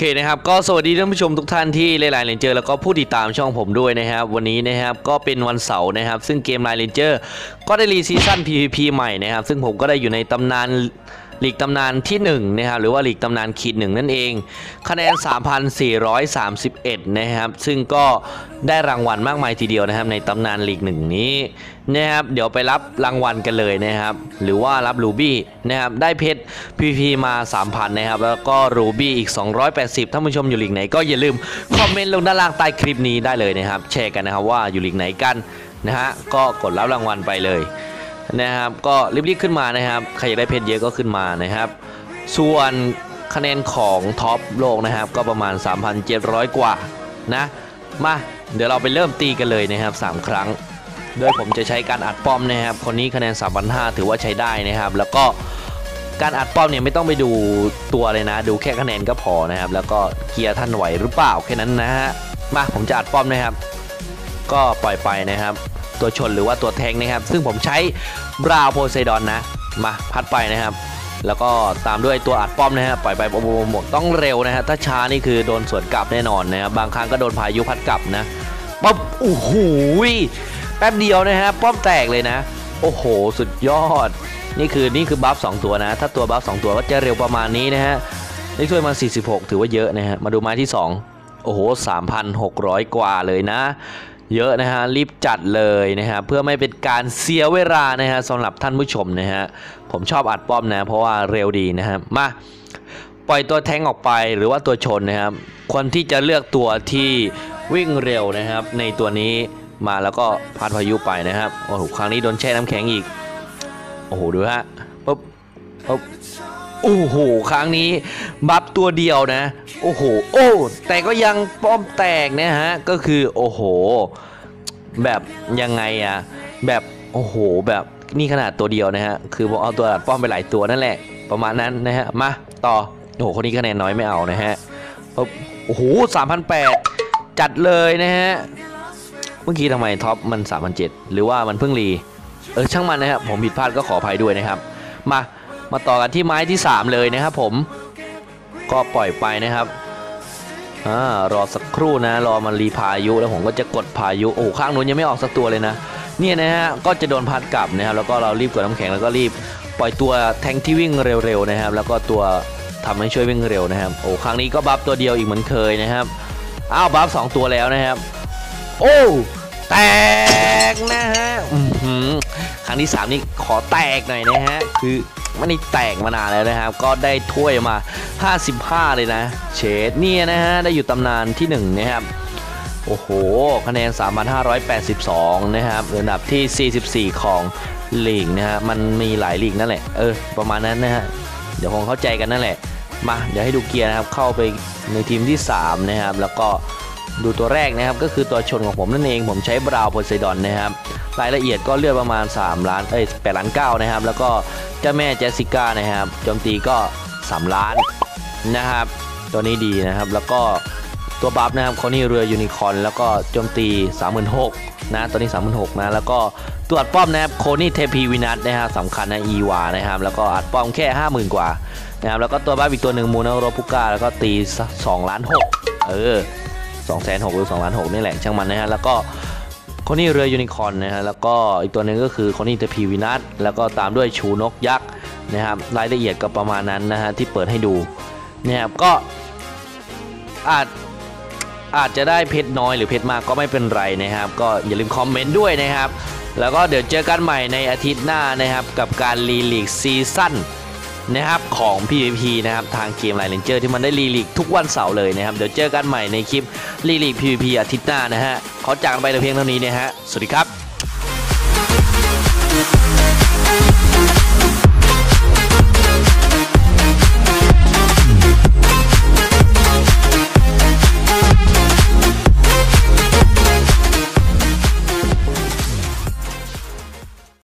โอเคนะครับก็สวัสดีท่านผู้ชมทุกท่านที่เล่นไลน์เลนเจอร์แล้วก็ผู้ติดตามช่องผมด้วยนะครับ วันนี้นะครับก็เป็นวันเสาร์นะครับ ซึ่งเกมไลน์เลนเจอร์ก็ได้รีซีซั่น PVP ใหม่นะครับ ซึ่งผมก็ได้อยู่ในตำนาน หลีกตำนานที่1นะครับหรือว่าหลีกตำนานขีดหนึ่งนั่นเอง คะแนน 3,431 นะครับ ซึ่งก็ได้รางวัลมากมายทีเดียวนะครับ ในตำนานหลีกหนึ่งนี้นะครับเดี๋ยวไปรับรางวัลกันเลยนะครับ หรือว่ารับรูบี้นะครับได้เพชร PVP มา 3,000 นะครับ แล้วก็รูบี้อีก 280 ท่านผู้ชมอยู่หลีกไหน ก็อย่าลืมคอมเมนต์ลงด้านล่างใต้คลิปนี้ได้เลยนะครับแชร์กันนะครับว่าอยู่หลีกไหนกันนะฮะก็กดรับรางวัลไปเลย นะครับก็รีบๆขึ้นมานะครับใครอยากได้เพชรเยอะก็ขึ้นมานะครับ ส่วนคะแนนของท็อปโลกนะครับ ก็ประมาณ 3,700 กว่านะมาเดี๋ยวเราไปเริ่มตีกันเลยนะครับ 3 ครั้ง โดยผมจะใช้การอัดป้อมนะครับ คนนี้คะแนน 3,500 ถือว่าใช้ได้นะครับ แล้วก็การอัดป้อมเนี่ยไม่ต้องไปดูตัวเลยนะ ดูแค่คะแนนก็พอนะครับ แล้วก็เกียร์ท่านไหวหรือเปล่าแค่นั้นนะฮะมาผมจะอัดป้อมนะครับ ก็ปล่อยไปนะครับ ตัวชนหรือว่าตัวแทงนะครับ ซึ่งผมใช้บราวโพไซดอนนะ มาพัดไปนะครับ แล้วก็ตามด้วยตัวอัดป้อมนะฮะปล่อยไปโอ้โหหมดต้องเร็วนะฮะถ้าช้านี่คือโดนสวนกลับแน่นอนนะครับบางครั้งก็โดนพายุพัดกลับนะป๊อบโอ้โหแป๊บเดียวนะฮะป้อมแตกเลยนะ โอ้โห สุดยอด นี่คือนี่คือบัฟ2ตัวนะ ถ้าตัวบัฟ2ตัวก็จะเร็วประมาณนี้นะฮะได้ช่วยมา 46 ถือว่าเยอะนะฮะ มาดูไม้ที่ 2 โอ้โห 3,600 กว่าเลยนะ เยอะนะฮะรีบจัดเลยนะฮะเพื่อไม่เป็นการเสียเวลานะฮะสำหรับท่านผู้ชมนะฮะผมชอบอัดป้อมนะเพราะว่าเร็วดีนะครับมาปล่อยตัวแทงออกไปหรือว่าตัวชนนะครับคนที่จะเลือกตัวที่วิ่งเร็วนะครับ ในตัวนี้มาแล้วก็พัดพายุไปนะครับโอ้โหครั้งนี้โดนแช่น้ำแข็งอีกโอ้โหดูฮะปุ๊บปุ๊บ โอ้โห ครั้งนี้บัฟตัวเดียวนะ โอ้โห โอ้ แต่ก็ยังป้อมแตกนะฮะ ก็คือโอ้โห แบบยังไงอะแบบโอ้โห แบบนี่ขนาดตัวเดียวนะฮะ คือผมเอาตัวอัดป้อมไปหลายตัวนั่นแหละ ประมาณนั้นนะฮะ มาต่อ โอ้โห คนนี้คะแนนน้อยไม่เอานะฮะ โอ้โหสามพันแปดจัดเลยนะฮะ เมื่อกี้ทำไมท็อปมัน3,007หรือว่ามันเพิ่งรี เออช่างมันนะครับ ผมผิดพลาดก็ขออภัยด้วยนะครับ มา มาต่อกันที่ไม้ที่ 3 เลยนะครับผมก็ปล่อยไปนะครับอ่ารอสักครู่นะ รอมันรีพายุแล้วผมก็จะกดพายุโอ้ข้างนู้นยังไม่ออกสักตัวเลยนะเนี่ยนะฮะก็จะโดนพัดกลับนะครับแล้วก็เรารีบกดน้ำแข็งแล้วก็รีบปล่อยตัวแทงที่วิ่งเร็วๆนะครับ แล้วก็ตัวทำให้ช่วยวิ่งเร็วนะครับโอ้ครั้งนี้ก็บัฟตัวเดียวอีกเหมือนเคยนะครับอ้าวบัฟสองตัวแล้วนะครับ โอ้แตกนะฮะครั้งที่ 3 นี่ขอแตกหน่อยนะฮะคือ ไม่ได้แตกมานานแล้วนะครับ ก็ได้ถ้วยมา 55 เลยนะ เชดเนี่ยนะฮะ ได้อยู่ตำนานที่ 1 นะครับ โอ้โห คะแนน 3,582 นะครับอันดับที่ 44 ของลีกนะฮะ มันมีหลายลีกนั่นแหละ เออ ประมาณนั้นนะฮะ เดี๋ยวคงเข้าใจกันนั่นแหละ มา เดี๋ยวให้ดูเกียร์นะครับ เข้าไปในทีมที่ 3 นะครับ แล้วก็ดูตัวแรกนะครับ ก็คือตัวชนของผมนั่นเอง ผมใช้บราวโพไซดอนนะครับรายละเอียดก็เลือดประมาณ 3 ล้าน เอ้ย8ล้าน9นะครับ แล้วก็ เจ้าแม่เจสสิก้านะครับโจมตีก็ 3 ล้านนะครับ ตัวนี้ดีนะครับแล้วก็ตัวบัฟนะครับเขานี่เรือยูนิคอนแล้วก็โจมตี 36,000นะตัวนี้36,000นะแล้วก็ตัวอัดป้อมนะครับโคนี่เทพีวินัทนะครับสำคัญนะอีวานะครับแล้วก็อัดป้อมแค่ 50,000 กว่านะครับแล้วก็ตัวบัฟอีกตัวหนึ่งมูนาโรพุก้าแล้วก็ตี2ล้าน6เออ2 6 0 0 0หรือ2ล้าน6นี่แหละช่างมันนะฮะแล้วก็ คนนี้เรือยูนิคอร์นนะฮะแล้วก็อีกตัวหนึ่งก็คือคนนี้เทพีวินัทแล้วก็ตามด้วยชูนกยักษ์นะครับรายละเอียดก็ประมาณนั้นนะฮะที่เปิดให้ดูนะครับก็อาจอาจจะได้เพชรน้อยหรือเพชรมากก็ไม่เป็นไรนะครับ ก็อย่าลืมคอมเมนต์ด้วยนะครับ แล้วก็เดี๋ยวเจอกันใหม่ในอาทิตย์หน้านะครับ กับการรีลีกซีซั่น นะครับของ PVP นะครับทางเกมไลน์เลนเจอร์ที่มันได้รีลิกทุกวันเสาร์เลยนะครับ เดี๋ยวเจอกันใหม่ในคลิปรีลิก PVP อาทิตย์หน้านะฮะขอจากไปแต่เพียงเท่านี้นะฮะสวัสดีครับ